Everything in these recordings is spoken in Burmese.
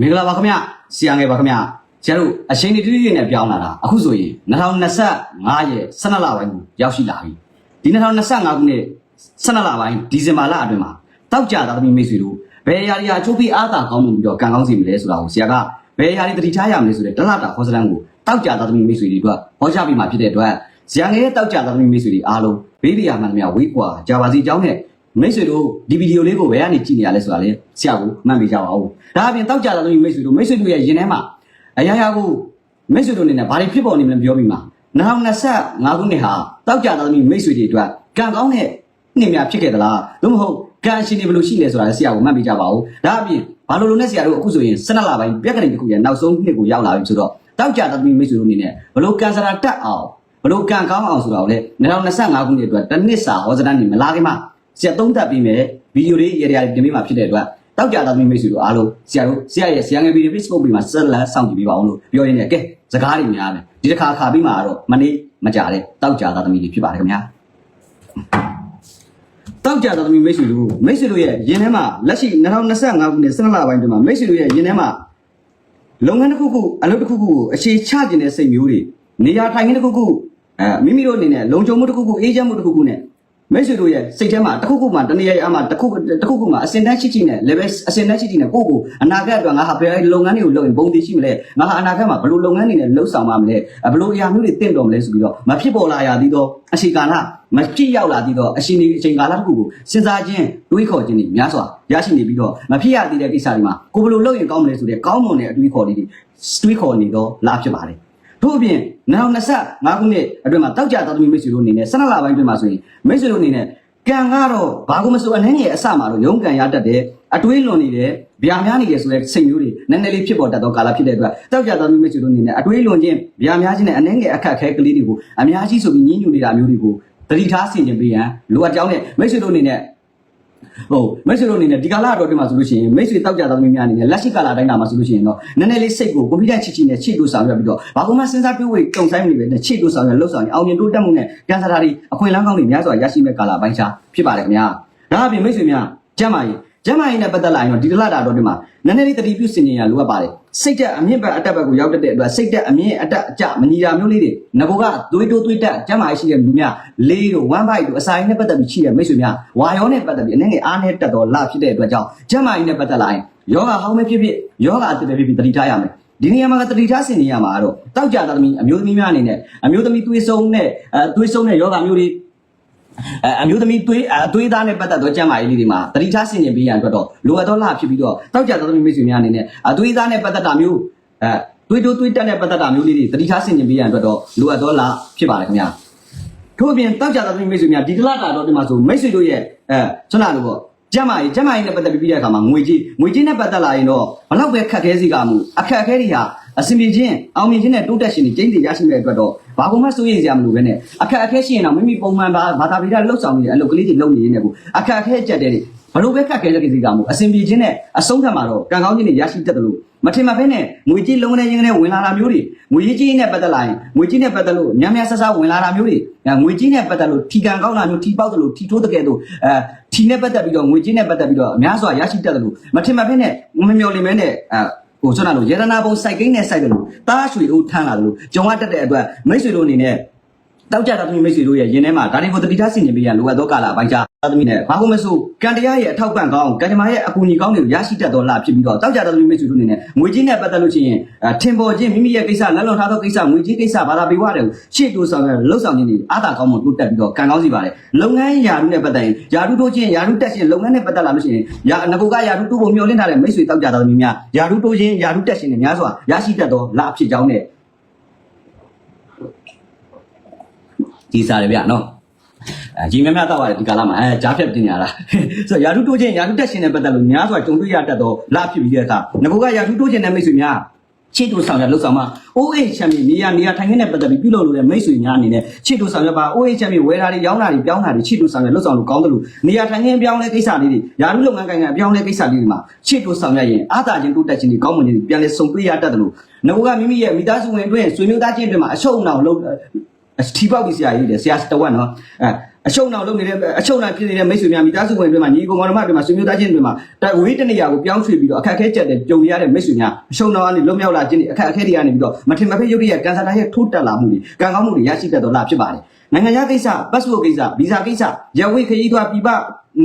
မင်္ဂလာပါခင်ဗျဆရာငယ်ပါခင်ဗျဆရာတို့အချိန်ဒီတိတိနဲ့ပြောင်းလာတာအခုဆိုရင်2025ရဲ့12လပိုင်းကိုရောက်ရှိလာပြီဒီ2025ခုနှစ်12လပိုင်းဒီဇင်ဘာလအတွင်းမှာတောက်ကြတာသမီးမိတ်ဆွေတို့ဘယ်အရာတွေအချိုးပြီးအားသာကောင်းမှုပြီးတော့ကံကောင်းစီမလဲဆိုတာကိုဆရာကဘယ်အရာတွေတတိထားရမလဲဆိုတဲ့တလတာဟောစလန်ကိုတောက်ကြတာသမီးမိတ်ဆွေတွေအတွက်ဟောကြားပြီးမှဖြစ်တဲ့အတွက်ဆရာငယ်ရဲ့တောက်ကြတာသမီးမိတ်ဆွေတွေအားလုံးဘေးပီယာမှန်သမျှဝေးကွာဂျာပါစီအကြောင်းနဲ့ မိတ်ဆွေတို့ဒီဗီဒီယိုလေးကိုဘယ်ကနေကြည့်နေရလဲဆိုတာလေဆရာကိုမှတ်မိကြပါဦးဒါအပြင်တောက်ကြတာသမီးမိတ်ဆွေတို့မိတ်ဆွေတို့ရဲ့ရင်ထဲမှာအရာရာကိုမိတ်ဆွေတို့အနေနဲ့ဘာတွေဖြစ်ပေါ်နေမလဲပြောပြီးမှာ2025ခုနှစ်ဟာတောက်ကြတာသမီးမိတ်ဆွေတွေအတွက်ကံကောင်းတဲ့နှစ်များဖြစ်ခဲ့သလားသို့မဟုတ်ကံရှင်တွေဘယ်လိုရှိလဲဆိုတာလေဆရာကိုမှတ်မိကြပါဦးဒါအပြင်ဘာလို့လို့နဲ့ဆရာတို့အခုဆိုရင်12လပိုင်းပြက်ကလေးတစ်ခုရဲ့နောက်ဆုံးနှစ်ကိုရောက်လာပြီဆိုတော့တောက်ကြတာသမီးမိတ်ဆွေတို့အနေနဲ့ဘယ်လိုကံစရာတက်အောင်ဘယ်လိုကံကောင်းအောင်ဆိုတာကိုလေ2025ခုနှစ်အတွက်တစ်နှစ်စာဟောစတန်းနေမလားခင်ဗျ ဆရာသုံးသပ်ပြီးမယ်ဗီဒီယိုလေးရေရာတင်ပေးမှာဖြစ်တဲ့အတွက်တောက်ကြသားသမီးမိတ်ဆွေတို့အားလုံးဆရာတို့ဆရာရဲ့ဆရာငယ်ဗီဒီယို Facebook ပြီးမှာဆက်လက်စောင့်ကြည့်ပေးပါအောင်လို့ပြောရင်းနဲ့ကဲစကားတွေများတယ်ဒီတစ်ခါခါပြီးမှာတော့မနေ့မကြတဲ့တောက်ကြသားသမီးတွေဖြစ်ပါတယ်ခင်ဗျာတောက်ကြသားသမီးမိတ်ဆွေတို့မိတ်ဆွေတို့ရဲ့ရင်ထဲမှာလက်ရှိ2025ခုနှစ်12လပိုင်းတွင်မှာမိတ်ဆွေတို့ရဲ့ရင်ထဲမှာလုပ်ငန်းတစ်ခုခုအလုပ်တစ်ခုခုကိုအခြေချခြင်းတဲ့စိတ်မျိုးတွေနေရာထိုင်ခင်းတစ်ခုခုအဲမိမိတို့အနေနဲ့လုံခြုံမှုတစ်ခုခုအေးချမ်းမှုတစ်ခုခုနဲ့ မိတ်ဆွေတို့ရဲ့စိတ်ထဲမှာတစ်ခုခုမှတနေရာအမှတစ်ခုတစ်ခုခုမှအစင်တန်းရှိရှိနဲ့ level အစင်တန်းရှိရှိနဲ့ကိုယ့်ကိုအနာဂတ်အတွက်ငါဟာဘယ်လုပ်ငန်းတွေကိုလုပ်ရင်ဘုံတည်ရှိမလဲငါဟာအနာဂတ်မှာဘယ်လိုလုပ်ငန်းတွေနဲ့လှုပ်ဆောင်မှာမလဲဘယ်လိုအရာမျိုးတွေတင့်တော်မလဲဆိုပြီးတော့မဖြစ်ပေါ်လာရသေးတော့အချိန်ကာလမကြည့်ရောက်လာသေးတော့အချိန်ဒီအချိန်ကာလတစ်ခုကိုစဉ်းစားခြင်းတွေးခေါ်ခြင်းတွေများစွာရရှိနေပြီးတော့မဖြစ်ရသေးတဲ့ကိစ္စတွေမှာကိုယ်ဘယ်လိုလုပ်ရင်ကောင်းမလဲဆိုတဲ့ကောင်းမွန်တဲ့အတွေးခေါ်တွေတွေးခေါ်နေတော့လာဖြစ်ပါတယ် ထို့အပြင်2025ခုနှစ်အတွင်းမှာတောက်ကြသားသမီးမိတ်ဆွေတို့အနေနဲ့12လပိုင်းအတွင်းမှာဆိုရင်မိတ်ဆွေတို့အနေနဲ့ကံကတော့ဘာကိုမဆိုအနှဲငယ်အစမှာတော့ရုန်းကန်ရတတ်တယ်အတွေးလွန်နေတယ်ဗျာများနေတယ်ဆိုတဲ့စိတ်မျိုးတွေနည်းနည်းလေးဖြစ်ပေါ်တတ်သောကာလဖြစ်တဲ့အတွက်တောက်ကြသားသမီးမိတ်ဆွေတို့အနေနဲ့အတွေးလွန်ခြင်းဗျာများခြင်းနဲ့အနှဲငယ်အခက်အခဲကလေးတွေကိုအများကြီးဆိုပြီးညှင်းညူနေတာမျိုးတွေကိုတတိထားဆင်ခြင်ပေးရန်လိုအပ်ကြောင်းနဲ့မိတ်ဆွေတို့အနေနဲ့ ဟုတ်မိတ်ဆွေတို့အနေနဲ့ဒီကာလအတော်တင်မှာဆိုလို့ရှိရင်မိတ်ဆွေတောက်ကြသမီးများအနေနဲ့လက်ရှိကာလတိုင်းတာမှာဆိုလို့ရှိရင်တော့နည်းနည်းလေးစိတ်ကိုကွန်ပျူတာချစ်ချစ်နဲ့ချိတ်လို့ဆောင်ရွက်ပြီးတော့ဘာမှစဉ်းစားတွေးဝေတုံဆိုင်နေပဲနဲ့ချိတ်လို့ဆောင်ရွက်လှုပ်ဆောင်ရင်အောင်မြင်တိုးတက်မှုနဲ့ကန်ဆာတာတွေအခွင့်အလမ်းကောင်းတွေများစွာရရှိမဲ့ကာလပိုင်းခြားဖြစ်ပါတယ်ခင်ဗျာဒါအပြင်မိတ်ဆွေများကျမ်းမာရေးကျမ်းမာရေးနဲ့ပတ်သက်လာရင်တော့ဒီတလတာတော့ဒီမှာနည်းနည်းလေးတတိပြုစင်ကြင်ရလိုအပ်ပါတယ်စိတ်တက်အမြင့်ဘက်အတက်ဘက်ကိုရောက်တတ်တဲ့အတွက်စိတ်တက်အမြင့်အတက်အကျမညီတာမျိုးလေးတွေငကောကသွေးတိုးသွေးတက်ကျမ်းမာရေးရှိတဲ့လူများလေးတို့ one bite တို့အစာရင်းနဲ့ပတ်သက်ပြီးရှိတဲ့မိတ်ဆွေများဝါရောနဲ့ပတ်သက်ပြီးအနေငယ်အားနဲ့တက်တော့လာဖြစ်တဲ့အတွက်ကြောင့်ကျမ်းမာရေးနဲ့ပတ်သက်လာရင်ယောဂဟောင်းပဲဖြစ်ဖြစ်ယောဂအတက်ပဲဖြစ်ဖြစ်တတိထားရမယ်ဒီနေရာမှာတတိထားစင်နေရမှာတော့တောက်ကြသားသမီးအမျိုးသမီးများအနေနဲ့အမျိုးသမီးသွေးဆုံးနဲ့အဲသွေးဆုံးတဲ့ယောဂမျိုးတွေ အဲအမျိုးသမီးသွေးအသွေးသားနဲ့ပတ်သက်သောကျန်းမာရေးလေးတွေမှာတတိထားဆင်ခြင်ပေးရန်အတွက်တော့လိုအပ်သောလဖြစ်ပြီးတော့တောက်ကြသောသမီးမိတ်ဆွေများအနေနဲ့အသွေးသားနဲ့ပတ်သက်တာမျိုးအဲသွေးတိုးသွေးတက်နဲ့ပတ်သက်တာမျိုးလေးတွေတတိထားဆင်ခြင်ပေးရန်အတွက်တော့လိုအပ်သောလဖြစ်ပါတယ်ခင်ဗျာထို့အပြင်တောက်ကြသောသမီးမိတ်ဆွေများဒီတလတာတော့ဒီမှာဆိုမိတ်ဆွေတို့ရဲ့အဲဆွမ်းနာလို့ပေါ့ကျမ်းမာရေးကျမ်းမာရေးနဲ့ပတ်သက်ပြီးပြီးတဲ့အခါမှာငွေကြီးငွေကြီးနဲ့ပတ်သက်လာရင်တော့ဘလောက်ပဲခက်ခဲစီကမှုအခက်အခဲတွေဟာ အစင်ပြေခြင်းအောင်မြင်ခြင်းနဲ့တိုးတက်ခြင်းတွေကျင်းတည်ရရှိမဲ့အတွက်တော့ဘာမှမစိုးရိမ်စရာမလိုပဲနဲ့အခက်အခဲရှိရင်တော့မိမိပုံမှန်ဘာဘာသာပိဒလှုပ်ဆောင်နေတဲ့အလုပ်ကလေးတွေလုပ်နေရင်းနဲ့ကိုအခက်အခဲကြက်တဲ့တွေဘလို့ပဲခက်ခဲတဲ့ကိစ္စကမှုအစင်ပြေခြင်းနဲ့အဆုံးသတ်မှာတော့ကံကောင်းခြင်းတွေရရှိတတ်တယ်လို့မထင်မှဘဲနဲ့ငွေကြီးလုံးနဲ့ရင်းနဲ့ဝင်လာတာမျိုးတွေငွေကြီးနဲ့ပတ်သက်လာရင်ငွေကြီးနဲ့ပတ်သက်လို့များများဆဆဝင်လာတာမျိုးတွေငွေကြီးနဲ့ပတ်သက်လို့ထီကံကောင်းတာမျိုးထီပေါက်တယ်လို့ထီထိုးတဲ့ကဲတော့အဲထီနဲ့ပတ်သက်ပြီးတော့ငွေကြီးနဲ့ပတ်သက်ပြီးတော့အများစွာရရှိတတ်တယ်လို့မထင်မှဘဲနဲ့မမျော်လင့်မဲနဲ့အဲ ဟိုဆိုတော့ရတနာပုံစိုက်ကိန်းနဲ့စိုက်တယ်လို့တားရွှေဦးထမ်းလာတယ်လို့ဂျုံရတက်တဲ့အတွက်မိတ်ဆွေတို့အနေနဲ့ တောက်ကြတာသမီးမိတ်ဆွေတို့ရဲ့ရင်ထဲမှာဒါတွေကိုတတိထားဆင်ခြင်ပေးရလိုအပ်သောကာလအပိုင်းခြားသမီးနဲ့ဘာလို့မဆိုကံတရားရဲ့အထောက်ပံ့ကောင်းကံကြမ္မာရဲ့အကူအညီကောင်းတွေကိုရရှိတတ်တော်လာဖြစ်ပြီးတော့တောက်ကြတာသမီးမိတ်ဆွေတို့အနေနဲ့ငွေကြီးနဲ့ပတ်သက်လို့ရှိရင်ထင်ပေါ်ခြင်းမိမိရဲ့ကိစ္စလက်လွန်ထားသောကိစ္စငွေကြီးကိစ္စဘာသာပေးဝတယ်ရှေ့တိုးဆောင်ရလှုပ်ဆောင်ခြင်းတွေအားသာကောင်းမှတိုးတက်ပြီးတော့ကံကောင်းစီပါတယ်လုပ်ငန်းယာရုနဲ့ပတ်သက်ရင်ယာရုတိုးခြင်းယာရုတက်ခြင်းလုပ်ငန်းနဲ့ပတ်သက်လာလို့ရှိရင်ယာငကိုကယာရုတိုးဖို့မျှော်လင့်ထားတဲ့မိတ်ဆွေတောက်ကြတာသမီးများယာရုတိုးခြင်းယာရုတက်ခြင်းတွေများစွာရရှိတတ်သောလာဖြစ်ကြောင်းနဲ့ ဒီစားရဗျနော်အဲကြီးများများတော့ပါတယ်ဒီကာလမှာအဲကြားဖြတ်တင်ရတာဆိုတော့ယာထုတိုးခြင်းယာထုတက်ရှင်နဲ့ပတ်သက်လို့များစွာကြုံတွေ့ရတတ်တော့လာဖြစ်ပြီးတဲ့အခါငကိုကယာထုတိုးခြင်းနဲ့မိတ်ဆွေများချစ်တူဆောင်ရလှုပ်ဆောင်မှာ OH ချမ်းမြေနေရာနေရာထိုင်ခင်းနဲ့ပတ်သက်ပြီးပြုလုပ်လို့တဲ့မိတ်ဆွေများအနေနဲ့ချစ်တူဆောင်ရပါ OH ချမ်းမြေဝယ်တာတွေရောင်းတာတွေပြောင်းတာတွေချစ်တူဆောင်ရလှုပ်ဆောင်လို့ကောင်းတယ်လို့နေရာထိုင်ခင်းပြောင်းလဲကိစ္စလေးတွေယာထုလုပ်ငန်းကိုင်ကပြောင်းလဲကိစ္စလေးတွေမှာချစ်တူဆောင်ရရင်အာသာချင်းတိုးတက်ခြင်းတွေကောင်းမွန်ခြင်းတွေပြန်လဲစုံပြရတတ်တယ်လို့ငကိုကမိမိရဲ့မိသားစုဝင်အတွင်းဆွေမျိုးသားချင်းအတွင်းမှာအရှုံးအောင်လုပ် ထီပေါက်ကြီးဆရာကြီးလေဆရာတဝက်နော်အဲအရှုံအောင်လုပ်နေတဲ့အရှုံအောင်ဖြစ်နေတဲ့မိတ်ဆွေများမိသားစုဝင်တွေမှာညီကောင်တော်မတွေမှာဆွေမျိုးသားချင်းတွေမှာတဝေးတနေရာကိုပြောင်းရွှေ့ပြီးတော့အခက်အခဲကြက်တဲ့ကြုံရတဲ့မိတ်ဆွေများအရှုံတော်ကနေလွတ်မြောက်လာခြင်းအခက်အခဲတွေကနေပြီးတော့မထင်မဖက်ရုပ်ရည်ကန်ဆာတာရဲ့ထိုးတက်လာမှုတွေကံကောင်းမှုတွေရရှိတတ်တော့လာဖြစ်ပါတယ်နိုင်ငံခြားကိစ္စ passport ကိစ္စဗီဇာကိစ္စရဝိခရီးသွားပြပ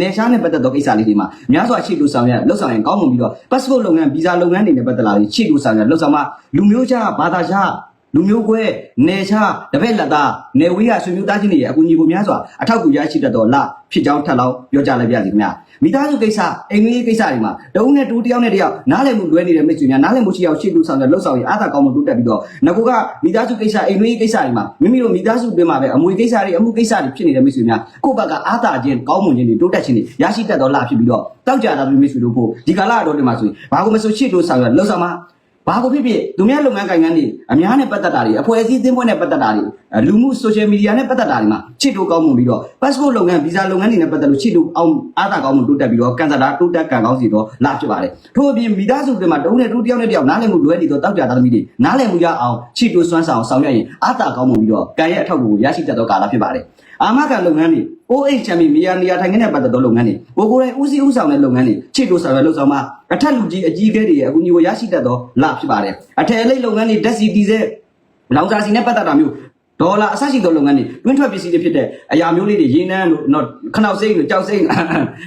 နေရှားနဲ့ပတ်သက်သောကိစ္စလေးတွေမှာများစွာရှိလို့ဆောင်ရလှုပ်ဆောင်ရင်ကောင်းမွန်ပြီးတော့ passport လုပ်ငန်းဗီဇာလုပ်ငန်းတွေနဲ့ပတ်သက်လာပြီးရှိလို့ဆောင်ရလှုပ်ဆောင်မှာလူမျိုးခြားဘာသာခြား လူမျိုးကွဲနေချာတပည့်လက်သားနေဝေးရဆွေမျိုးသားချင်းတွေရဲ့အကူအညီကိုများစွာအထောက်အကူရရှိတတ်တော့လဖြစ်ကြောင်းထပ်လောင်းပြောကြလိုက်ပြစီခင်ဗျာမိသားစုကိစ္စအိမ်ကြီးကိစ္စတွေမှာတဦးနဲ့တူတယောက်နဲ့တယောက်နားလည်မှုလွဲနေတဲ့မိတ်ဆွေများနားလည်မှုရှိအောင်ရှေ့လူဆောင်ရလှုပ်ဆောင်ရအားသာကောင်းမှုတိုးတက်ပြီးတော့ငကူကမိသားစုကိစ္စအိမ်ကြီးကိစ္စတွေမှာမိမိတို့မိသားစုတွင်မှာပဲအမွေကိစ္စတွေအမှုကိစ္စတွေဖြစ်နေတဲ့မိတ်ဆွေများကိုယ့်ဘက်ကအားသာခြင်းကောင်းမွန်ခြင်းတွေတိုးတက်ခြင်းတွေရရှိတတ်တော့လဖြစ်ပြီးတော့တောက်ကြတာမိတ်ဆွေတို့ဖို့ဒီကာလအတော်တွေမှာဆိုရင်ဘာကိုမဆိုရှေ့လူဆောင်ရလှုပ်ဆောင်မှာ ဘာကိုဖြစ်ဖြစ်သူများလုပ်ငန်းကိုင်ငန်းတွေအများနဲ့ပတ်သက်တာတွေအဖွဲ့အစည်းသင်းပွဲနဲ့ပတ်သက်တာတွေလူမှု social media နဲ့ပတ်သက်တာတွေမှာချစ်တို့ကောင်းမှုပြီးတော့ passport လုပ်ငန်း visa လုပ်ငန်းတွေနဲ့ပတ်သက်လို့ချစ်တို့အောင်အားသာကောင်းမှုတိုးတက်ပြီးတော့ကန်ဆာတာတိုးတက်ကံကောင်းစီတော့လာဖြစ်ပါတယ်ထို့အပြင်မိသားစုတွေမှာတဦးနဲ့တူတယောက်နဲ့တယောက်နားလည်မှုလွဲနေတော့တောက်ကြတာသမီးတွေနားလည်မှုရအောင်ချစ်တို့စွမ်းဆောင်ဆောင်ရွက်ရင်အားသာကောင်းမှုပြီးတော့ကံရဲ့အထောက်အကူကိုရရှိတတ်သောကာလဖြစ်ပါတယ် အာမခံလုပ်ငန်းတွေ OH ချမ်းမီမီယာနေရာထိုင်ခင်းနဲ့ပတ်သက်သောလုပ်ငန်းတွေကိုကိုယ်တိုင်ဦးစီးဦးဆောင်တဲ့လုပ်ငန်းတွေချစ်တို့ဆောင်ရွက်လုပ်ဆောင်မှာအထက်လူကြီးအကြီးအကဲတွေရဲ့အကူအညီကိုရရှိတတ်သောလဖြစ်ပါတယ်အထက်အလိပ်လုပ်ငန်းတွေဓာတ်စီတီစေလောင်စာစီနဲ့ပတ်သက်တာမျိုး ဒေါ်လာအဆရှိသောလုပ်ငန်းတွေတွင်းထွက်ပစ္စည်းတွေဖြစ်တဲ့အရာမျိုးလေးတွေရင်းနှန်းလို့နော်ခနောက်စိမ့်လို့ကြောက်စိမ့်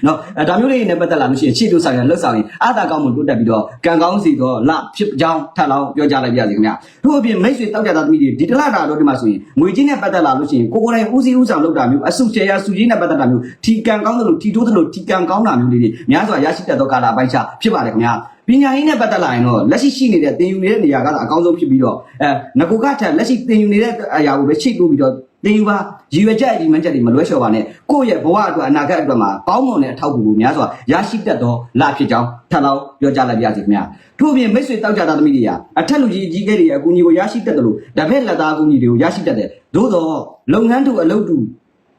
နော်အဲဒါမျိုးလေးတွေနဲ့ပတ်သက်လာလို့ရှိရင်ချစ်တို့ဆောင်ရလှုပ်ဆောင်ရင်အာသာကောင်းမှုတိုးတက်ပြီးတော့ကံကောင်းစီသောလဖြစ်ကြောင်းထပ်လောင်းပြောကြလိုက်ပါရစေခင်ဗျာထို့အပြင်မိတ်ဆွေတောက်ကြတာသမီးတွေဒီတလတာတော့ဒီမှာဆိုရင်ငွေချင်းနဲ့ပတ်သက်လာလို့ရှိရင်ကိုကိုယ်တိုင်ဦးစီးဦးဆောင်လုပ်တာမျိုးအစုချေရစုကြီးနဲ့ပတ်သက်တာမျိုးထီကံကောင်းတယ်လို့ထီတိုးတယ်လို့ထီကံကောင်းတာမျိုးလေးတွေများစွာရရှိတတ်သောကာလပိုင်းခြားဖြစ်ပါတယ်ခင်ဗျာ ပညာရေးနဲ့ပတ်သက်လာရင်တော့လက်ရှိရှိနေတဲ့သင်ယူနေတဲ့နေရာကတော့အကောင်းဆုံးဖြစ်ပြီးတော့အဲငကိုကထက်လက်ရှိသင်ယူနေတဲ့အရာကိုပဲချိတ်လို့ပြီးတော့သင်ယူပါရည်ရွယ်ချက်အဒီမှန်ချက်တွေမလွဲလျှော်ပါနဲ့ကိုယ့်ရဲ့ဘဝအတွက်အနာဂတ်အတွက်မှာကောင်းမွန်တဲ့အထောက်အကူကိုများစွာရရှိတတ်သောလဖြစ်ကြောင်းထပ်လောင်းပြောကြားလိုက်ပါရစေခင်ဗျာထို့အပြင်မိတ်ဆွေတောက်ကြတာသမီးတွေကအထက်လူကြီးအကြီးအကဲတွေရဲ့အကူအညီကိုရရှိတတ်တယ်လို့တပည့်လက်သားအကူအညီတွေကိုရရှိတတ်တယ်သို့တော့လုပ်ငန်းတူအလုပ်တူ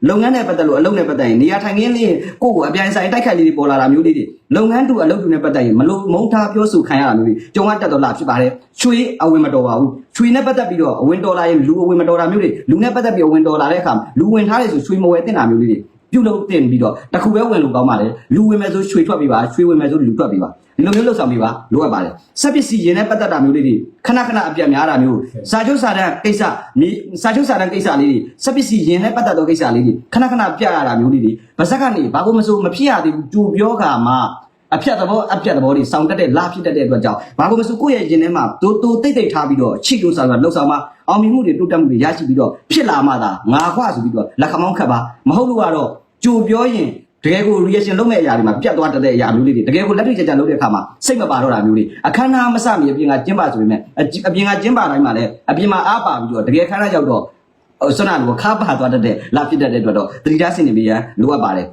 လုပ်ငန်းနဲ့ပတ်သက်လို့အလုပ်နဲ့ပတ်သက်ရင်နေရာထိုင်ခင်းလေးကိုယ့်ကိုအပြိုင်ဆိုင်တိုက်ခိုက်လေးတွေပေါ်လာတာမျိုးလေးတွေလုပ်ငန်းတူအလုပ်တူနဲ့ပတ်သက်ရင်မလို့မုန်းထားပြောဆိုခံရတာမျိုးတွေကြုံရတတ်တော့လားဖြစ်ပါတယ်ချွေအဝင်မတော်ပါဘူးချွေနဲ့ပတ်သက်ပြီးတော့အဝင်တော်လာရင်လူအဝင်မတော်တာမျိုးတွေလူနဲ့ပတ်သက်ပြီးအဝင်တော်လာတဲ့အခါလူဝင်ထားတယ်ဆိုချွေမဝဲတင်တာမျိုးလေးတွေပြုလုပ်တင်ပြီးတော့တခုပဲဝင်လို့ကောင်းပါလေလူဝင်မယ်ဆိုချွေထွက်ပြီးပါချွေဝင်မယ်ဆိုလူထွက်ပြီးပါ ဒီလိုမျိုးလှုပ်ဆောင်ပြီးပါလိုအပ်ပါတယ်စက်ပစ္စည်းရင်နဲ့ပတ်သက်တာမျိုးလေးတွေခဏခဏအပြတ်များတာမျိုးစာချုပ်စာတမ်းကိစ္စမြေစာချုပ်စာတမ်းကိစ္စလေးတွေစက်ပစ္စည်းရင်နဲ့ပတ်သက်သောကိစ္စလေးတွေခဏခဏပြရတာမျိုးလေးတွေဗစက်ကနေဘာလို့မဆိုမဖြစ်ရသေးဘူးကြိုပြောခါမှာအဖြတ်သဘောအပြတ်သဘောတွေစောင့်တက်တဲ့လာဖြစ်တတ်တဲ့အတွက်ကြောင့်ဘာလို့မဆိုကိုယ့်ရဲ့ရင်ထဲမှာတိုးတိုးတိတ်တိတ်ထားပြီးတော့ချိလို့ဆောင်ရလှုပ်ဆောင်မှာအောင်မြင်မှုတွေတိုးတက်မှုတွေရရှိပြီးတော့ဖြစ်လာမှသာငါခွဆိုပြီးတော့လက်ခမောင်းခတ်ပါမဟုတ်လို့ကတော့ကြိုပြောရင် တကယ်ကို reaction လုပ်မဲ့အရာတွေမှာပြတ်သွားတတ်တဲ့အရာမျိုးလေးတွေတကယ်ကိုလက်တွေ့ကြကြလုပ်တဲ့အခါမှာစိတ်မပါတော့တာမျိုးတွေအခမ်းအနားမစမီအပြင်ကကျင်းပါဆိုပေမဲ့အအပြင်ကကျင်းပါတိုင်းမှာလည်းအပြင်မှာအားပါပြီးတော့တကယ်ခမ်းအနားရောက်တော့ဟိုဆွမ်းနာကိုခါပါသွားတတ်တဲ့လာဖြစ်တတ်တဲ့အတွက်တော့သတိထားစင်နေပြီးရန်လိုအပ်ပါတယ်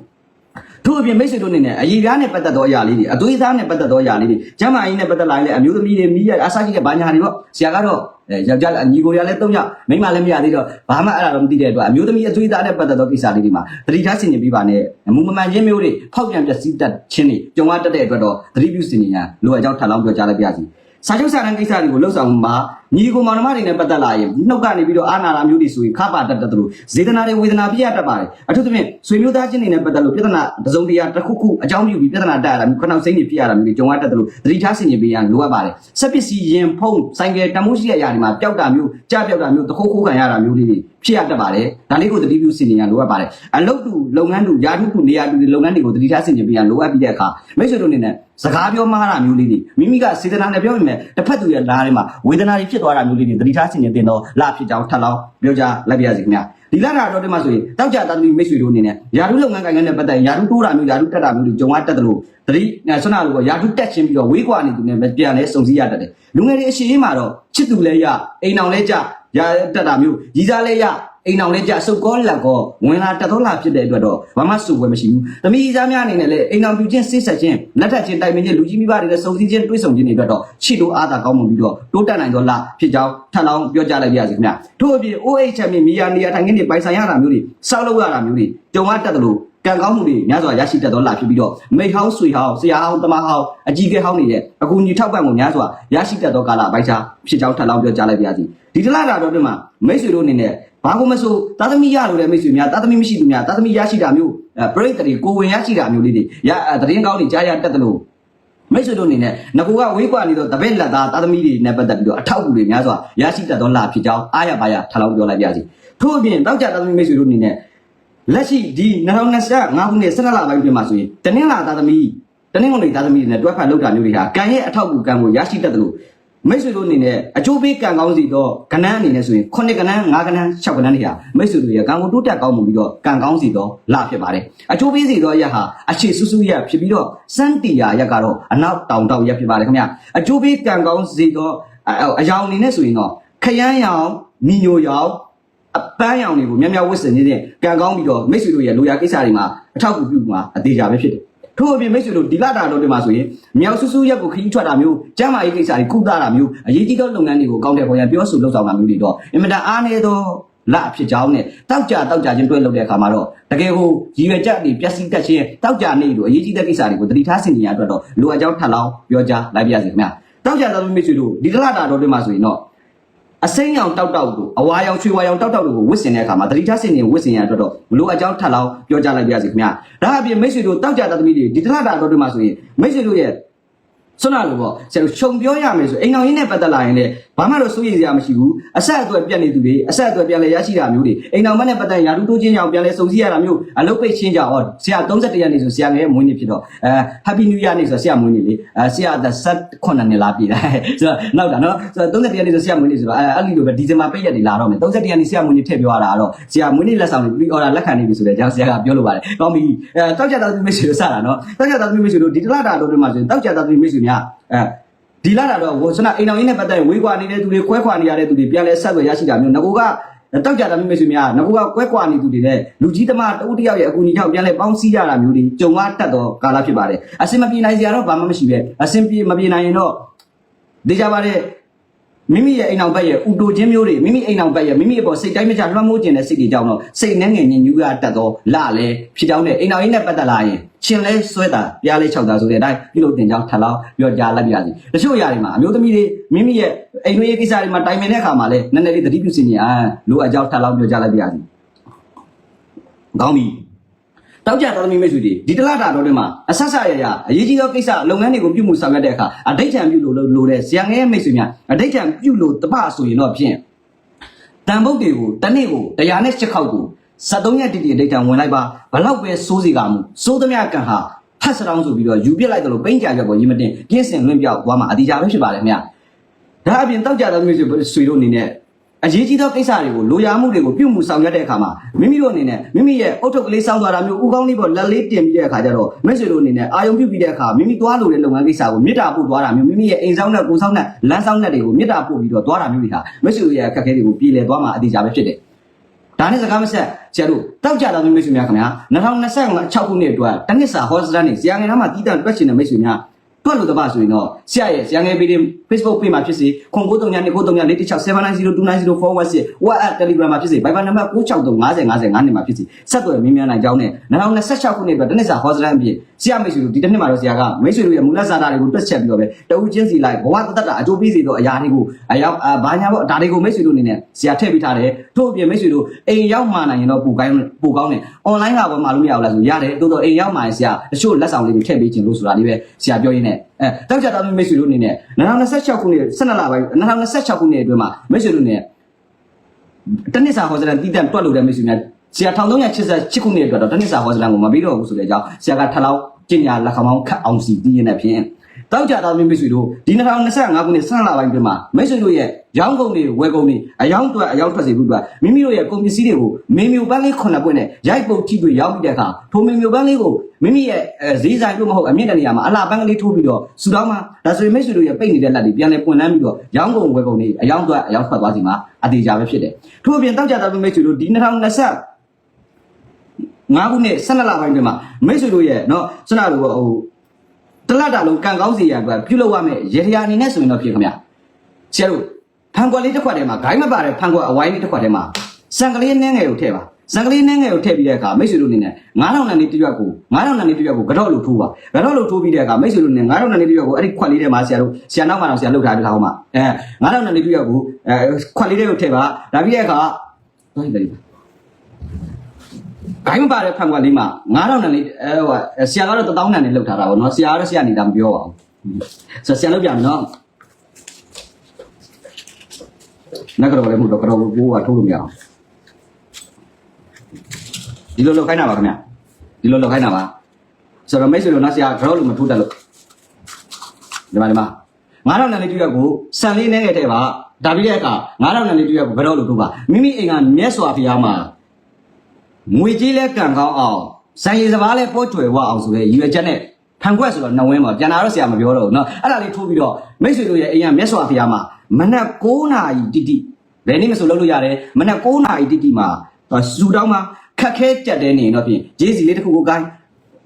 ထို့အပြင်မိတ်ဆွေတို့အနေနဲ့အရေးပြားနဲ့ပတ်သက်သောအရာလေးတွေအသွေးသားနဲ့ပတ်သက်သောအရာလေးတွေကျမ်းမာရေးနဲ့ပတ်သက်လာရင်လည်းအမျိုးသမီးတွေမိရအစားကြီးတဲ့ဘာညာတွေပေါ့ဆရာကတော့အဲယောက်ျားအညီကိုရလည်း၃ယောက်မိန်းမလည်းမရသေးတော့ဘာမှအဲ့ဒါတော့မသိတဲ့အတွက်အမျိုးသမီးအသွေးသားနဲ့ပတ်သက်သောကိစ္စလေးတွေမှာသတိထားစင်နေပြီးပါနဲ့မူမမှန်ခြင်းမျိုးတွေဖောက်ပြန်ပျက်စီးတတ်ခြင်းတွေကြုံရတတ်တဲ့အတွက်တော့သတိပြုစင်နေရန်လိုအပ်ကြောင်းထပ်လောင်းပြောကြားလိုက်ပါရစေစာချုပ်စာတမ်းကိစ္စတွေကိုလှုပ်ဆောင်မှာညီကိုမောင်နှမတွေနဲ့ပတ်သက်လာရင်နှုတ်ကနေပြီးတော့အာနာလာမျိုးတွေဆိုရင်ခါပါတတ်တယ်လို့ဇေဒနာတွေဝေဒနာပြရတတ်ပါတယ်အထူးသဖြင့်ဆွေမျိုးသားချင်းတွေနဲ့ပတ်သက်လို့ပြဿနာတစ်စုံတစ်ရာတစ်ခုခုအကြောင်းပြုပြီးပြဿနာတက်ရတာမျိုးခနောက်စိမ့်တွေပြရတာမျိုးတွေကြုံရတတ်တယ်လို့သတိထားဆင်ခြင်ပေးရန်လိုအပ်ပါတယ်ဆက်ပစ္စည်းရင်ဖုံးဆိုင်ကယ်တမိုးရှိတဲ့အရာတွေမှာပျောက်တာမျိုးကြပျောက်တာမျိုးတခိုးခိုးခံရတာမျိုးလေးတွေဖြစ်ရတတ်ပါတယ်ဒါလေးကိုသတိပြုဆင်ခြင်ရန်လိုအပ်ပါတယ်အလုပ်တူလုပ်ငန်းတူယာထုတူနေရာတူလုပ်ငန်းတွေကိုသတိထားဆင်ခြင်ပေးရန်လိုအပ်ပြီးတဲ့အခါမိတ်ဆွေတို့အနေနဲ့စကားပြောမှားတာမျိုးလေးတွေမိမိကစေတနာနဲ့ပြောမိမယ်တစ်ဖက်သူရဲ့လားထဲမှာဝေဒနာတွေဖြစ်သွားတာမျိုးလေးတွေသတိထားဆင်ခြင်တင်တော့လဖြစ်ကြောင်းထပ်လောင်းပြောကြလိုက်ပါရစေခင်ဗျာဒီလာတာတော့ဒီမှာဆိုရင်တောက်ကြတာသမီးမိတ်ဆွေတို့အနေနဲ့ယာထုလုပ်ငန်းကိုင်ငန်းနဲ့ပတ်သက်ရင်ယာထုတိုးတာမျိုးယာထုတက်တာမျိုးတွေကြုံရတတ်တယ်လို့သတိဆွနာလို့ယာထုတက်ချင်းပြီးတော့ဝေးကွာနေသူနဲ့ပြန်လဲစုံစည်းရတတ်တယ်လူငယ်တွေအရှိရေးမှာတော့ချစ်သူလဲရအိမ်အောင်လဲကြရတက်တာမျိုးကြီးစားလဲရ အိမ်အောင်လဲကြစုပ်ကောလက်ကောဝင်လာတက်သောလာဖြစ်တဲ့အတွက်တော့ဘာမှစုပွဲမရှိဘူး။တမီးစားများအနေနဲ့လည်းအိမ်အောင်ပြချင်းစိတ်ဆက်ချင်းလက်ထက်ချင်းတိုင်ပင်ချင်းလူကြီးမိဘတွေနဲ့စုံစည်းချင်းတွေးဆုံချင်းတွေအတွက်တော့ချစ်လို့အားသာကောင်းမှုပြီးတော့တိုးတက်နိုင်သောလာဖြစ်ကြောင်းထပ်လောင်းပြောကြားလိုက်ပါရစေခင်ဗျ။ထို့အပြင် OHM မီယာနေရာထိုင်ခင်းတွေပိုင်ဆိုင်ရတာမျိုးတွေစောက်လုပ်ရတာမျိုးတွေကြုံရတတ်တယ်လို့ကံကောင်းမှုတွေများစွာရရှိတတ်သောလာဖြစ်ပြီးတော့မိဟောင်းဆွေဟောင်းဆရာဟောင်းတမဟောင်းအကြီးကဲဟောင်းတွေရဲ့အကူအညီထောက်ပံ့မှုများစွာရရှိတတ်သောကာလပိုင်းခြားဖြစ်ကြောင်းထပ်လောင်းပြောကြားလိုက်ပါရစေဒီတလားတာတော့ဒီမှာမိတ်ဆွေတို့အနေနဲ့ ဘာကိုမဆိုသားသမီးရလို့လည်းမိတ်ဆွေများသားသမီးမရှိသူများသားသမီးရရှိတာမျိုးအဲပရိသတ်တွေကိုဝင်ရရှိတာမျိုးလေးတွေရအဲသတင်းကောင်းတွေကြားရတတ်တယ်လို့မိတ်ဆွေတို့အနေနဲ့ငကိုကဝေးကွာနေတော့တပည့်လက်သားသားသမီးတွေနဲ့ပတ်သက်ပြီးတော့အထောက်အကူတွေများစွာရရှိတတ်သောလာဖြစ်ကြောင်းအားရပါရထပ်လောင်းပြောလိုက်ပါစီထို့အပြင်တောက်ကြသားသမီးမိတ်ဆွေတို့အနေနဲ့လက်ရှိဒီ2025ခုနှစ်12လပိုင်းပြင်မှာဆိုရင်တနင်္လာသားသမီးတနင်္ဂနွေသားသမီးတွေနဲ့တွဲဖက်လောက်တာမျိုးတွေဟာကံရဲ့အထောက်အကူကံကိုရရှိတတ်တယ်လို့ မိတ်ဆွေတို့အနေနဲ့အကျိုးပေးကံကောင်းစီတော့ကဏ္ဍအနေနဲ့ဆိုရင်9ကဏ္ဍ5ကဏ္ဍ6ကဏ္ဍတွေဟာမိတ်ဆွေတို့ရဲ့ကံကိုတိုးတက်ကောင်းမှုပြီးတော့ကံကောင်းစီတော့လာဖြစ်ပါတယ်အကျိုးပေးစီတော့ရက်ဟာအခြေဆူဆူရက်ဖြစ်ပြီးတော့စန်းတီယာရက်ကတော့အနောက်တောင်တောင်ရက်ဖြစ်ပါတယ်ခင်ဗျအကျိုးပေးကံကောင်းစီတော့အယောင်အနေနဲ့ဆိုရင်တော့ခရမ်းရောင်နီညိုရောင်အပန်းရောင်တွေကိုမြတ်မြတ်ဝတ်ဆင်နေတဲ့ကံကောင်းပြီးတော့မိတ်ဆွေတို့ရဲ့လိုရာကိစ္စတွေမှာအထောက်အကူပြုမှာအသေးချာပဲဖြစ်တယ် ထို့အပြင်မိတ်ဆွေတို့ဒီလတာတော့ဒီမှာဆိုရင်မြောက်ဆူဆူရက်ကိုခရီးထွက်တာမျိုးကျမ်းမာရေးကိစ္စတွေကုသတာမျိုးအရေးကြီးသောလုပ်ငန်းတွေကိုကောင်းတဲ့ပေါ်ရန်ပြောဆိုလုပ်ဆောင်တာမျိုးတွေတော့အင်မတန်အားနည်းသောလဖြစ်ကြောင်းနဲ့တောက်ကြတောက်ကြချင်းတွဲလုပ်တဲ့အခါမှာတော့တကယ်ဟိုရည်ရွယ်ချက်တွေပျက်စီးတတ်ခြင်းတောက်ကြနေလို့အရေးကြီးတဲ့ကိစ္စတွေကိုတတိထားဆင်နေရအတွက်တော့လိုအပ်ကြောင်းထပ်လောင်းပြောကြားလိုက်ပါရစေခင်ဗျာတောက်ကြတော်မိတ်ဆွေတို့ဒီလတာတော့ဒီမှာဆိုရင်တော့ အစိမ်းရောင်တောက်တောက်ကိုအဝါရောင်ချွေဝါရောင်တောက်တောက်ကိုဝစ်စင်တဲ့အခါမှာတတိထဆင်နေဝစ်စင်ရအတွက်တော့မလိုအပ်ကြောင်းထပ်လောင်းပြောကြလိုက်ပါရစေခင်ဗျာဒါအပြင်မိတ်ဆွေတို့တောက်ကြတဲ့သမီးတွေဒီတလတာတော့ဒီမှာဆိုရင်မိတ်ဆွေတို့ရဲ့ ဆွမ်းနာလို့ပေါ့ဆရာတို့ခြုံပြောရမယ်ဆိုအိမ်တော်ရင်းနဲ့ပတ်သက်လာရင်လည်းဘာမှတော့စိုးရိမ်စရာမရှိဘူးအဆက်အသွယ်ပြတ်နေသူတွေအဆက်အသွယ်ပြန်လဲရရှိတာမျိုးတွေအိမ်တော်မနဲ့ပတ်သက်ရာထူးတိုးချင်းကြောင့်ပြန်လဲစုံစည်းရတာမျိုးအလုပ်ပိတ်ချင်းကြောင့်ဟောဆရာ31ရက်နေ့ဆိုဆရာငယ်မွေးနေ့ဖြစ်တော့အဲ Happy New Year နေ့ဆိုဆရာမွေးနေ့လေအဲဆရာအသက်18နှစ်လားပြည်တယ်ဆိုတော့နောက်တာနော်ဆိုတော့31ရက်နေ့ဆိုဆရာမွေးနေ့ဆိုတော့အဲအဲ့ဒီလိုပဲဒီဇင်ဘာပိတ်ရက်တွေလာတော့မယ်31ရက်နေ့ဆရာမွေးနေ့ထည့်ပြောရတာကတော့ဆရာမွေးနေ့လက်ဆောင်တွေပြီး order လက်ခံနေပြီဆိုတဲ့ကြောင့်ဆရာကပြောလို့ပါတယ်ကောင်းပြီအဲတောက်ကြတာသမီးမရှိလို့စတာနော်တောက်ကြတာသမီးမရှိလို့ဒီတလတာတော့ဒီမှာဆိုရင်တောက်ကြတာသမီးမရှိများအဲဒီလာတာတော့ဝဆနာအိမ်တော်ရင်းနဲ့ပတ်သက်ရင်ဝေးကွာနေတဲ့သူတွေခွဲခွာနေရတဲ့သူတွေပြန်လဲဆက်သွယ်ရရှိတာမျိုးငကိုကတောက်ကြတာမျိုးမရှိများငကိုကကွဲကွာနေသူတွေနဲ့လူကြီးသမားတဦးတယောက်ရဲ့အကူအညီကြောင့်ပြန်လဲပေါင်းစည်းရတာမျိုးတွေကြုံရတတ်တော့ကာလဖြစ်ပါတယ်အစင်မပြေနိုင်စရာတော့ဘာမှမရှိပဲအစင်ပြေမပြေနိုင်ရင်တော့ဒေကြပါတဲ့ မိမိရဲ့အိမ်အောင်ဘက်ရဲ့ဥတိုချင်းမျိုးတွေမိမိအိမ်အောင်ဘက်ရဲ့မိမိအပေါ်စိတ်တိုင်းမချလွှမ်းမိုးခြင်းတဲ့စိတ်တွေကြောင့်တော့စိတ်နှဲငယ်ညင်ညူးရတတ်တော့လလဲဖြစ်ကြောင်းနဲ့အိမ်အောင်ရင်းနဲ့ပတ်သက်လာရင်ရှင်လဲဆွဲတာပြားလဲခြောက်တာဆိုတဲ့အတိုင်းပြုလုပ်တင်ကြောင်းထပ်လောက်ပြောကြားလိုက်ပါစီတချို့အရာတွေမှာအမျိုးသမီးတွေမိမိရဲ့အိမ်တွင်းရေးကိစ္စတွေမှာတိုင်ပင်တဲ့အခါမှာလဲနည်းနည်းလေးသတိပြုစီနေအာလိုအပ်ကြောင်းထပ်လောက်ပြောကြားလိုက်ပါစီကောင်းပြီ တောက်ကြတော်သမီးမိတ်ဆွေတွေဒီတလတာတော်တွေမှာအဆက်ဆက်ရရအရေးကြီးသောကိစ္စလုပ်ငန်းတွေကိုပြုမှုဆောင်ရွက်တဲ့အခါအဋိဌံပြုလို့လို့တဲ့ဇယံငယ်မိတ်ဆွေများအဋိဌံပြုလို့တပဆိုရင်တော့ဖြင့်တန်ပုတ်တွေကိုတနေ့ကိုတရားနဲ့ချက်ခေါက်ကို73ရက်တိတိအဋိဌံဝင်လိုက်ပါဘလောက်ပဲစိုးစီကမှုစိုးသမျှကံဟာဖတ်စတောင်းဆိုပြီးတော့ယူပြစ်လိုက်တယ်လို့ပိန်းကြရွက်ကိုရီမတင်ပြင်းစင်လွင့်ပြောက်သွားမှာအတိအကျပဲဖြစ်ပါတယ်ခင်ဗျာဒါအပြင်တောက်ကြတော်သမီးဆွေတို့အနေနဲ့ အရေးကြီးသောကိစ္စတွေကိုလိုရာမှုတွေကိုပြုမှုဆောင်ရွက်တဲ့အခါမှာမိမိတို့အနေနဲ့မိမိရဲ့အုတ်ထုတ်ကလေးစောင်းသွားတာမျိုးဥကောင်းလေးပေါ်လက်လေးတင်ပြီးတဲ့အခါကျတော့မိတ်ဆွေတို့အနေနဲ့အာယုံပြုပြီးတဲ့အခါမိမိသွားလို့တဲ့လုပ်ငန်းကိစ္စကိုမေတ္တာပို့သွားတာမျိုးမိမိရဲ့အိမ်ဆောင်တဲ့ကိုယ်ဆောင်တဲ့လမ်းဆောင်တဲ့တွေကိုမေတ္တာပို့ပြီးတော့သွားတာမျိုးတွေဟာမိတ်ဆွေတို့ရဲ့အခက်အခဲတွေကိုပြည်လည်သွားမှာအတိအကျပဲဖြစ်တယ်ဒါနဲ့စကားမဆက်ဆရာတို့တောက်ကြတော်မိတ်ဆွေများခင်ဗျာ2026ခုနှစ်အတွက်တနစ်စာဟောစတန်နေဆရာငယ်သားမှာတည်တံ့တွက်ချင်တဲ့မိတ်ဆွေများ တွက်လို့တပတ်ဆိုရင်တော့ဆရာရဲ့ဆရာငယ်ပေတဲ့ Facebook page မှာဖြစ်စေခွန်93ညနေ93ည416 7902904 WhatsApp Telegram မှာဖြစ်စေ Viber နံပါတ်96350505နဲ့မှာဖြစ်စေဆက်သွယ်မြင်းများနိုင်ကြောင်းနဲ့2026ခုနှစ်အတွက်တနစ်စာဟောစတန်ပြည့်ဆရာမိတ်ဆွေတို့ဒီတစ်နှစ်မှာတော့ဆရာကမိတ်ဆွေတို့ရဲ့မူလစာတာတွေကိုတွက်ချက်ပြီးတော့ပဲတအူးချင်းစီလိုက်ဘဝတသက်တာအကျိုးပေးစေတော့အရာတွေကိုအရောက်ဘာညာပေါ့ဒါတွေကိုမိတ်ဆွေတို့အနေနဲ့ဆရာထည့်ပေးထားတယ်ထို့အပြင်မိတ်ဆွေတို့အိမ်ရောက်မှနိုင်ရင်တော့ပူကောင်းပူကောင်းတယ် online ကဘာမှလို့မရဘူးလားဆိုရတယ်တိုးတော့အိမ်ရောက်မှဆရာတချို့လက်ဆောင်လေးတွေထည့်ပေးခြင်းလို့ဆိုတာလေးပဲဆရာပြောရင်းနဲ့အဲတောက်ကြတာမိတ်ဆွေတို့အနေနဲ့2026ခုနှစ်12လပိုင်း2026ခုနှစ်အတွင်းမှာမိတ်ဆွေတို့အနေနဲ့တနစ်စာဟောစတန်တီးတန့်တွက်လို့တဲ့မိတ်ဆွေများ ဆရာ1388ခုနှစ်အတွက်တော့တနစ်စာဟောစလန်ကိုမပြီးတော့ဘူးဆိုတဲ့အကြောင်းဆရာကထလောက်ကျင်ညာလက်ခမောင်းခတ်အောင်စီတည်ရတဲ့ဖြင့်တောက်ကြသားမိတ်ဆွေတို့ဒီ2025ခုနှစ်ဆန့်လာပိုင်းတွင်မှာမိတ်ဆွေတို့ရဲ့ရောင်းကုန်တွေဝယ်ကုန်တွေအယောင်းတွက်အယောင်းထွက်စီမှုတွက်မိမိတို့ရဲ့ကုန်ပစ္စည်းတွေကိုမေမျိုးပန်းလေးခုနှစ်ပွင့်နဲ့ရိုက်ပုတ်ကြည့်ပြီးရောင်းပြီးတဲ့အခါထိုမေမျိုးပန်းလေးကိုမိမိရဲ့ဈေးဆိုင်လို့မဟုတ်အမြင့်တဲ့နေရာမှာအလားပန်းကလေးထိုးပြီးတော့ဆူတောင်းမှာဒါဆိုရင်မိတ်ဆွေတို့ရဲ့ပိတ်နေတဲ့လက်တွေပြန်လဲပွင့်လန်းပြီးတော့ရောင်းကုန်ဝယ်ကုန်တွေအယောင်းတွက်အယောင်းထွက်သွားစီမှာအတေချာပဲဖြစ်တယ်ထို့အပြင်တောက်ကြသားမိတ်ဆွေတို့ဒီ2025 9ခုနှစ်12လပိုင်းတွင်မှာမိတ်ဆွေတို့ရဲ့เนาะစနတို့ဟိုတလတ်တာလုံးကန်ကောင်းစီရန်အတွက်ပြုလုပ်ရမယ်ရေထရာအနေနဲ့ဆိုရင်တော့ဖြစ်ခင်ဗျာဆရာတို့ဖန်ကွက်လေးတစ်ခွက်ထဲမှာဂိုင်းမပါတဲ့ဖန်ကွက်အဝိုင်းလေးတစ်ခွက်ထဲမှာစံကလေးနှင်းငယ်ကိုထည့်ပါစံကလေးနှင်းငယ်ကိုထည့်ပြီးတဲ့အခါမိတ်ဆွေတို့အနေနဲ့9000နန်လေးတစ်ရွက်ကို9000နန်လေးတစ်ရွက်ကိုကတော့လို့ထိုးပါကတော့လို့ထိုးပြီးတဲ့အခါမိတ်ဆွေတို့အနေနဲ့9000နန်လေးတစ်ရွက်ကိုအဲ့ဒီခွက်လေးထဲမှာဆရာတို့ဆရာနောက်မှာတော့ဆရာလောက်ထားပြထားအောင်ပါအဲ9000နန်လေးတစ်ရွက်ကိုအဲခွက်လေးထဲကိုထည့်ပါဒါပြီးတဲ့အခါဟိုလိုက်ပါ ဂိုင်းမပါတဲ့ဖန်ကွာလေးမှာ9000နံလေးအဲဟိုဆရာကတော့1000နံလေးလောက်ထားတာပေါ့နော်ဆရာကတော့ဆရာနေတာမပြောပါဘူးဆိုဆရာလောက်ပြန်နော်နက်ကတော့လည်းမဟုတ်တော့ကတော့ဘိုးကထုတ်လို့မရအောင်ဒီလိုလောက်ခိုင်းတာပါခင်ဗျဒီလိုလောက်ခိုင်းတာပါဆိုတော့မိတ်ဆွေတို့နော်ဆရာကတော့လို့မထုတ်တတ်လို့ဒီမှာဒီမှာ9000နံလေးတူရက်ကိုစံလေးနဲ့ခဲ့တဲ့ပါဒါပြီးတဲ့အခါ9000နံလေးတူရက်ကိုဘယ်တော့လို့ထုတ်ပါမိမိအိမ်ကမြက်စွာဖျားမှာ ငွေကြေးလဲကံကောင်းအောင်ဇန်ရည်စပားလဲပို့ကျွယ်ဝအောင်ဆိုတဲ့ရည်ရွယ်ချက်နဲ့ဖန်ခွက်ဆိုတော့နှဝင်းပါပြန်လာတော့ဆရာမပြောတော့ဘူးเนาะအဲ့ဒါလေးထိုးပြီးတော့မိတ်ဆွေတို့ရဲ့အိမ်ကမြတ်စွာဘုရားမှာမနက်9နာရီတိတိဘယ်နေ့မှဆိုလုပ်လို့ရတယ်မနက်9နာရီတိတိမှာစူတောင်းမှာခက်ခဲကြက်တဲ့နေတော့ဖြင့်ဂျေးစီလေးတစ်ခုကိုကိုင်း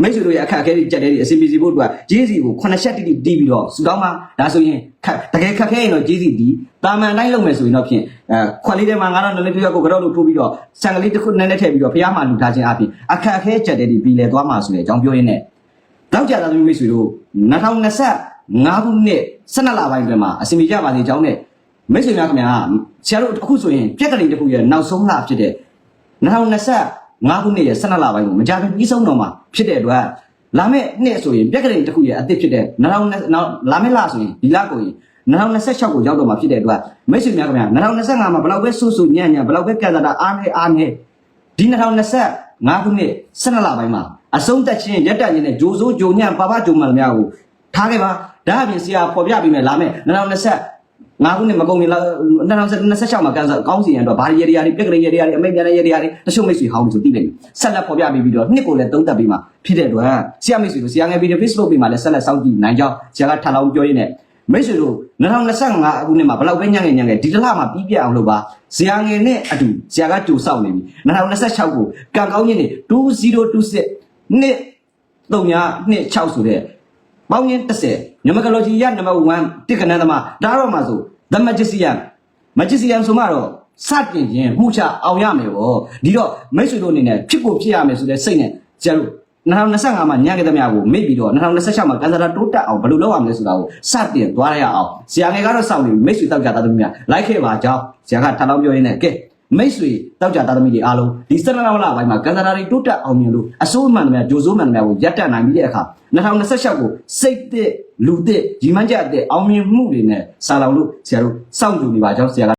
မိတ်ဆွေတို့ရဲ့အခက်အခဲတွေကြက်တဲ့ဒီအစီအစီဖို့အတွက်ဂျေးစီကို9ချက်တိတိတီးပြီးတော့စူတောင်းမှာဒါဆိုရင်ခက်တကယ်ခက်ခဲရင်တော့ဂျေးစီတီးတာမန်တိုင်းလုပ်မယ်ဆိုရင်တော့ဖြင့်အဲခွက်လေးထဲမှာငါတော့နည်းနည်းပြကိုကတော့လို့ထိုးပြီးတော့ဆန်ကလေးတစ်ခုနည်းနည်းထည့်ပြီးတော့ဖះမှာလူထားခြင်းအပြင်အခက်အခဲကြက်တဲ့ဒီပြီးလဲသွားမှာဆိုတဲ့အကြောင်းပြောရင်းနဲ့နောက်ကြတာသမီးမိတ်ဆွေတို့2025ခုနှစ်12လပိုင်းတွင်မှာအစီအမီကြပါစေအကြောင်းနဲ့မိတ်ဆွေများခင်ဗျာဆရာတို့အခုဆိုရင်ပြက်ကလေးတစ်ခုရဲ့နောက်ဆုံးလဖြစ်တဲ့ 2025ခုနှစ်ရဲ့12လပိုင်းကိုမကြခင်ပြီးဆုံးတော့မှာဖြစ်တဲ့အတွက်လာမယ့်နှစ်ဆိုရင်ပြက်ကလေးတစ်ခုရဲ့အသစ်ဖြစ်တဲ့2000နောက်လာမယ့်လဆိုရင်ဒီလကိုရင်2026ကိုရောက်တော့မှာဖြစ်တဲ့အတွက်မိတ်ဆွေများခင်ဗျာ2025မှာဘယ်လောက်ပဲဆူဆူညံ့ညံ့ဘယ်လောက်ပဲကန်တာအားနေအားနေဒီ2025ခုနှစ်12လပိုင်းမှာအဆုံးသက်ခြင်းရက်တက်ခြင်းနဲ့ဂျိုဆိုးဂျိုညံ့ပါပဂျိုမှန်များကိုထားခဲ့ပါဒါအပြင်ဆရာပေါ်ပြပြီးမယ်လာမယ် 2025ခုနှစ်မကုန်ရင်2026မှာကန်ဆာကောင်းစီရန်တော့ဘာရေရီယာတွေပြက်ကလေးရေရီယာတွေအမိတ်ပြန်တဲ့ရေရီယာတွေတချို့မိတ်ဆွေဟောင်းတွေဆိုသိလိမ့်မယ်ဆက်လက်ပေါ်ပြပြီးပြီးတော့နှစ်ကိုလည်းသုံးသပ်ပြီးမှဖြစ်တဲ့အတွက်ဆရာမိတ်ဆွေတို့ဆရာငယ်ဗီဒီယို Facebook ပြီးမှလည်းဆက်လက်စောင့်ကြည့်နိုင်ကြောင်းဆရာကထပ်လောင်းပြောရင်းနဲ့မိတ်ဆွေတို့2025အခုနှစ်မှာဘယ်လောက်ပဲညံ့ငယ်ညံ့ငယ်ဒီတစ်လမှာပြီးပြတ်အောင်လုပ်ပါဇာငယ်နဲ့အတူဇာကကြိုစောင့်နေပြီ2026ကိုကံကောင်းခြင်းနေ2026နှစ်3926ဆိုတဲ့ ပေါင်းရင်30ညမကလော်ဂျီရနံပါတ်1တစ်ကနန်းသမားဒါတော့မှဆို The Magician Magician ဆိုမှတော့စတင်ခြင်းမှုချအောင်ရမယ်ဗောဒီတော့မိတ်ဆွေတို့အနေနဲ့ဖြစ်ကိုဖြစ်ရမယ်ဆိုတဲ့စိတ်နဲ့ကျတို့2025မှာညံ့ခဲ့တဲ့များကိုမိတ်ပြီးတော့2026မှာကန်ဆာတာတိုးတက်အောင်ဘယ်လိုလုပ်ရမလဲဆိုတာကိုစတင်သွားရအောင်ဆရာငယ်ကတော့စောင့်နေပြီမိတ်ဆွေတောက်ကြသားသမီးများလိုက်ခဲ့ပါကြောင်းဆရာကထပ်လောင်းပြောရင်းနဲ့ကဲ မိတ်ဆွေတောက်ကြသားသမီးတွေအားလုံးဒီစနလဝလပိုင်းမှာကန်ဆာတာတွေတိုးတက်အောင်မြင်လို့အစိုးမှန်တဲ့ဂျိုဆိုးမှန်တဲ့ကိုရပ်တန့်နိုင်ပြီးတဲ့အခါ2026ကိုစိတ်သစ်လူသစ်ရီမန်းချက်အသစ်အောင်မြင်မှုတွေနဲ့စာလောင်လို့ဆရာတို့စောင့်ကြည့်နေပါကြောင်းဆရာက